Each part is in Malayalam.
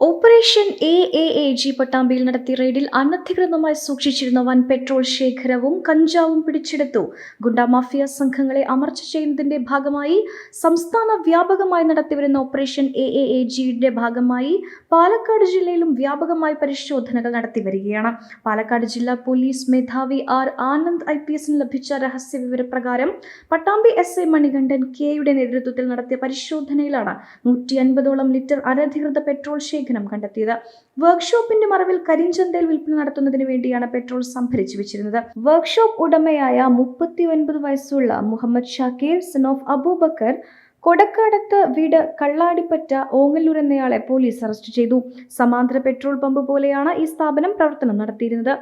Operation A A A G പട്ടാമ്പിയിൽ നടത്തിയ റെയ്ഡിൽ അനധികൃതമായി സൂക്ഷിച്ചിരുന്ന വൻ പെട്രോൾ ശേഖരവും കഞ്ചാവും പിടിച്ചെടുത്തു. ഗുണ്ട മാഫിയ സംഘങ്ങളെ അമർച്ച ചെയ്യുന്നതിന്റെ ഭാഗമായി സംസ്ഥാന വ്യാപകമായി നടത്തിവരുന്ന ഓപ്പറേഷൻ എ എ എ ജിയുടെ ഭാഗമായി പാലക്കാട് ജില്ലയിലും വ്യാപകമായി പരിശോധനകൾ നടത്തിവരികയാണ്. പാലക്കാട് ജില്ലാ പോലീസ് മേധാവി ആർ ആനന്ദ് ഐ പി എസിന് ലഭിച്ച രഹസ്യ വിവരപ്രകാരം പട്ടാമ്പി എസ് എ മണികണ്ഠൻ കെയുടെ നേതൃത്വത്തിൽ നടത്തിയ പരിശോധനയിലാണ് നൂറ്റി അൻപതോളം ലിറ്റർ അനധികൃത പെട്രോൾ ശേഖരം കണ്ടെത്തിയത്. വർക്ക്ഷോപ്പിന്റെ മറവിൽ കരിഞ്ചന്തയിൽ വിൽപ്പന നടത്തുന്നതിന് വേണ്ടിയാണ് പെട്രോൾ സംഭരിച്ചു വെച്ചിരുന്നത്. വർക്ക്ഷോപ്പ് ഉടമയായ മുപ്പത്തി ഒൻപത് വയസ്സുള്ള മുഹമ്മദ് ഷാക്കീർ സൺ ഓഫ് അബൂബക്കർ കൊടക്കാടത്ത് വീട് കള്ളാടിപ്പറ്റ ഓങ്ങല്ലൂർ എന്നയാളെ പോലീസ് അറസ്റ്റ് ചെയ്തു. സമാന്തര പെട്രോൾ പമ്പ് പോലെയാണ് ഈ സ്ഥാപനം പ്രവർത്തനം നടത്തിയിരുന്നത്.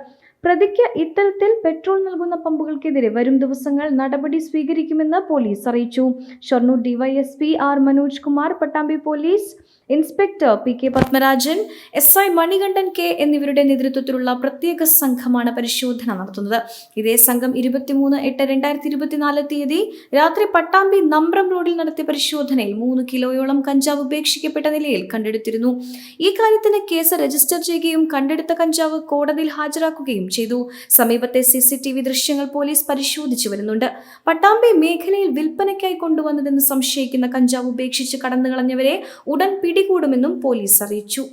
പ്രതിക്ക് ഇത്തരത്തിൽ പെട്രോൾ നൽകുന്ന പമ്പുകൾക്കെതിരെ വരും ദിവസങ്ങൾ നടപടി സ്വീകരിക്കുമെന്ന് പോലീസ് അറിയിച്ചു. Shoranur DYSP R Manoj Kumar Pattambi police inspector P K Padmarajan S I Manikandan K എന്നിവരുടെ നേതൃത്വത്തിലുള്ള പ്രത്യേക സംഘമാണ് പരിശോധന നടത്തുന്നത്. ഇതേ സംഘം ഇരുപത്തിമൂന്ന് എട്ട് രണ്ടായിരത്തി ഇരുപത്തിനാല് തീയതി രാത്രി പട്ടാമ്പി നമ്പ്രം റോഡിൽ നടത്തിയ പരിശോധനയിൽ മൂന്ന് കിലോയോളം കഞ്ചാവ് ഉപേക്ഷിക്കപ്പെട്ട നിലയിൽ കണ്ടെടുത്തിരുന്നു. ഈ കാര്യത്തിന് കേസ് രജിസ്റ്റർ ചെയ്യുകയും കണ്ടെടുത്ത കഞ്ചാവ് കോടതിയിൽ ഹാജരാക്കുകയും നൽകുകയും ചെയ്തു. സമീപത്തെ സി സി ടി വി ദൃശ്യങ്ങൾ പോലീസ് പരിശോധിച്ചു വരുന്നുണ്ട്. പട്ടാമ്പെ മേഖലയിൽ വിൽപ്പനയ്ക്കായി കൊണ്ടുവന്നതെന്ന് സംശയിക്കുന്ന കഞ്ചാവ് ഉപേക്ഷിച്ച് കടന്നുകളഞ്ഞവരെ ഉടൻ പിടികൂടുമെന്നും പോലീസ് അറിയിച്ചു.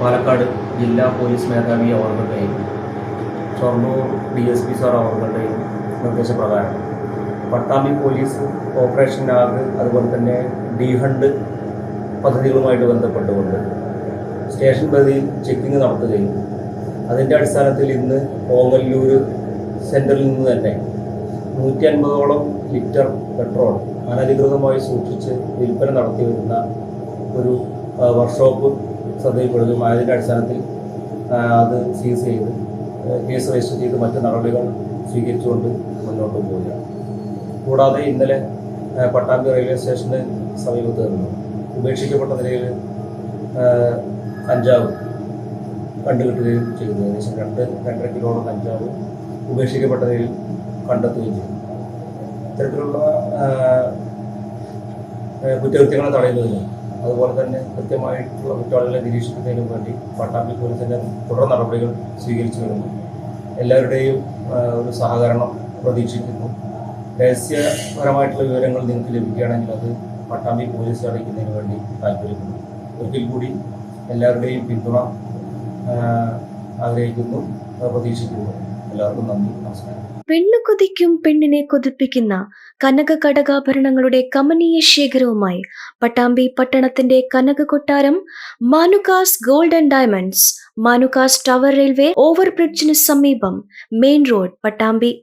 പാലക്കാട് ജില്ലാ പോലീസ് മേധാവി അവർകളുടെയും Shoranur D S P sir അവർകളുടെയും നിർദ്ദേശപ്രകാരം. പട്ടാമ്പി പോലീസ് ഓപ്പറേഷൻ ആഗ് അതുപോലെ തന്നെ ഡി ഹണ്ട് പദ്ധതികളുമായിട്ട് ബന്ധപ്പെട്ടുകൊണ്ട് സ്റ്റേഷൻ പരിധിയിൽ ചെക്കിംഗ് നടത്തുകയും അതിന്റെ അടിസ്ഥാനത്തിൽ ഇന്ന് ഓങ്ങല്ലൂർ സെന്ററിൽ നിന്ന് തന്നെ നൂറ്റി അൻപതോളം ലിറ്റർ പെട്രോൾ അനധികൃതമായി സൂക്ഷിച്ച് വിൽപ്പന നടത്തി വരുന്ന ഒരു വർക്ക്ഷോപ്പ് ശ്രദ്ധയിൽപ്പെടുകയും അതിന്റെ അടിസ്ഥാനത്തിൽ അത് സീസ് ചെയ്ത് കേസ് രജിസ്റ്റർ ചെയ്ത് മറ്റ് നടപടികൾ സ്വീകരിച്ചുകൊണ്ട് മുന്നോട്ട് പോവുകയാണ്. കൂടാതെ ഇന്നലെ പട്ടാമ്പി റെയിൽവേ സ്റ്റേഷന് സമീപത്ത് നിന്ന് ഉപേക്ഷിക്കപ്പെട്ട നിലയിൽ കഞ്ചാവ് കണ്ടുകിട്ടുകയും ചെയ്തു. ഏകദേശം രണ്ട് രണ്ടര കിലോളം കഞ്ചാവ് ഉപേക്ഷിക്കപ്പെട്ട നിലയിൽ കണ്ടെത്തുകയും ചെയ്തു. ഇത്തരത്തിലുള്ള കുറ്റകൃത്യങ്ങളെ തടയുന്നതിന് അതുപോലെ തന്നെ കൃത്യമായിട്ടുള്ള കുറ്റവാളികളെ നിരീക്ഷിക്കുന്നതിനും വേണ്ടി പട്ടാമ്പി പോലീസിന്റെ തുടർ നടപടികൾ സ്വീകരിച്ചു വരുന്നു. എല്ലാവരുടെയും ഒരു സഹകരണം പ്രതീക്ഷിക്കുന്നു. രഹസ്യപരമായിട്ടുള്ള വിവരങ്ങൾ നിങ്ങൾക്ക് ലഭിക്കുകയാണെങ്കിൽ അത് പട്ടാമ്പി പോലീസ് അടയ്ക്കുന്നതിന് വേണ്ടി താല്പര്യപ്പെടുന്നു ഒരിക്കൽ കൂടി എല്ലാവരുടെയും പിന്തുണ ആഗ്രഹിക്കുന്നു. പ്രതീക്ഷിക്കുന്നു. എല്ലാവർക്കും നന്ദി. നമസ്കാരം. പെണ്ണു കൊതിക്കും പെണ്ണിനെ കൊതിപ്പിക്കുന്ന കനക കടകാഭരണങ്ങളുടെ കമനീയ ശേഖരവുമായി പട്ടാമ്പി പട്ടണത്തിന്റെ കനക കൊട്ടാരം Manukas gold and diamonds Manukas tower railway ഓവർബ്രിഡ്ജിന് സമീപം മെയിൻ റോഡ് പട്ടാമ്പി